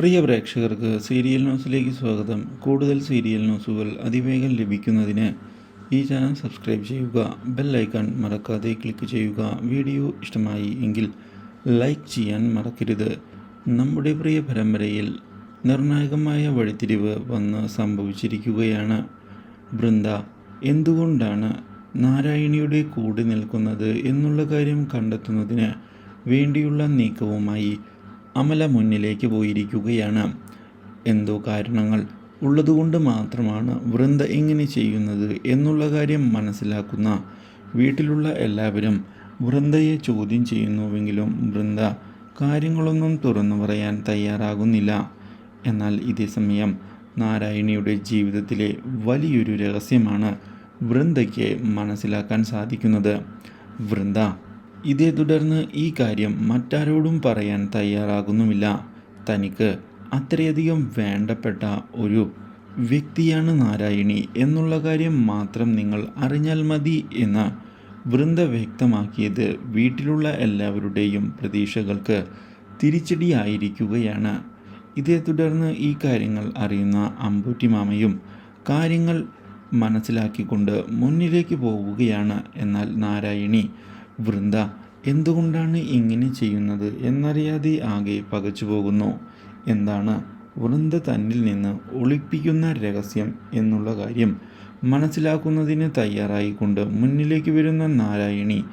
പ്രിയ പ്രേക്ഷകർക്ക് സീരിയൽ ന്യൂസിലേക്ക് സ്വാഗതം. കൂടുതൽ സീരിയൽ ന്യൂസുകൾ അതിവേഗം ലഭിക്കുന്നതിന് ഈ ചാനൽ സബ്സ്ക്രൈബ് ചെയ്യുക ബെൽ ഐക്കൺ മറക്കാതെ ക്ലിക്ക് ചെയ്യുക. വീഡിയോ ഇഷ്ടമായി എങ്കിൽ ലൈക്ക് ചെയ്യാൻ മറക്കരുത്. നമ്മുടെ പ്രിയ പരമ്പരയിൽ നിർണായകമായ വഴിത്തിരിവ് വന്ന് സംഭവിച്ചിരിക്കുകയാണ്. വൃന്ദ എന്തുകൊണ്ടാണ് നാരായണിയുടെ കൂടെ നിൽക്കുന്നത് എന്നുള്ള കാര്യം കണ്ടെത്തുന്നതിന് വേണ്ടിയുള്ള നീക്കവുമായി അമല മുന്നിലേക്ക് പോയിരിക്കുകയാണ്. എന്തോ കാരണങ്ങൾ ഉള്ളതുകൊണ്ട് മാത്രമാണ് വൃന്ദ ഇങ്ങനെ ചെയ്യുന്നത് എന്നുള്ള കാര്യം മനസ്സിലാക്കുന്ന വീട്ടിലുള്ള എല്ലാവരും വൃന്ദയെ ചോദ്യം ചെയ്യുന്നുവെങ്കിലും വൃന്ദ കാര്യങ്ങളൊന്നും തുറന്നു പറയാൻ തയ്യാറാകുന്നില്ല. എന്നാൽ ഇതേ സമയം നാരായണിയുടെ ജീവിതത്തിലെ വലിയൊരു രഹസ്യമാണ് വൃന്ദയ്ക്ക് മനസ്സിലാക്കാൻ സാധിക്കുന്നത്. വൃന്ദ ഇതേ തുടർന്ന് ഈ കാര്യം മറ്റാരോടും പറയാൻ തയ്യാറാകുന്നുമില്ല. തനിക്ക് അത്രയധികം വേണ്ടപ്പെട്ട ഒരു വ്യക്തിയാണ് നാരായണി എന്നുള്ള കാര്യം മാത്രം നിങ്ങൾ അറിഞ്ഞാൽ മതി എന്ന് വൃന്ദ വ്യക്തമാക്കിയത് വീട്ടിലുള്ള എല്ലാവരുടെയും പ്രതീക്ഷകൾക്ക് തിരിച്ചടിയായിരിക്കുകയാണ്. ഇതേ തുടർന്ന് ഈ കാര്യങ്ങൾ അറിയുന്ന അമ്പൂറ്റി മാമയും കാര്യങ്ങൾ മനസ്സിലാക്കിക്കൊണ്ട് മുന്നിലേക്ക് പോവുകയാണ്. എന്നാൽ നാരായണി വൃന്ദ എന്തുകൊണ്ടാണ് ഇങ്ങനെ ചെയ്യുന്നത് എന്നറിയാതെ ആകെ പകച്ചു പോകുന്നു. എന്താണ് വൃന്ദ തന്നിൽ നിന്ന് ഒളിപ്പിക്കുന്ന രഹസ്യം എന്നുള്ള കാര്യം മനസ്സിലാക്കുന്നതിന് തയ്യാറായിക്കൊണ്ട് മുന്നിലേക്ക് വരുന്ന നാരായണി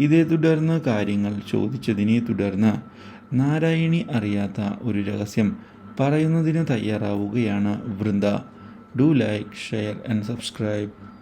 ഇതേ തുടർന്ന് കാര്യങ്ങൾ ചോദിച്ചതിനെ തുടർന്ന് നാരായണി അറിയാത്ത ഒരു രഹസ്യം പറയുന്നതിന് തയ്യാറാവുകയാണ് Vrinda. Do like share and subscribe.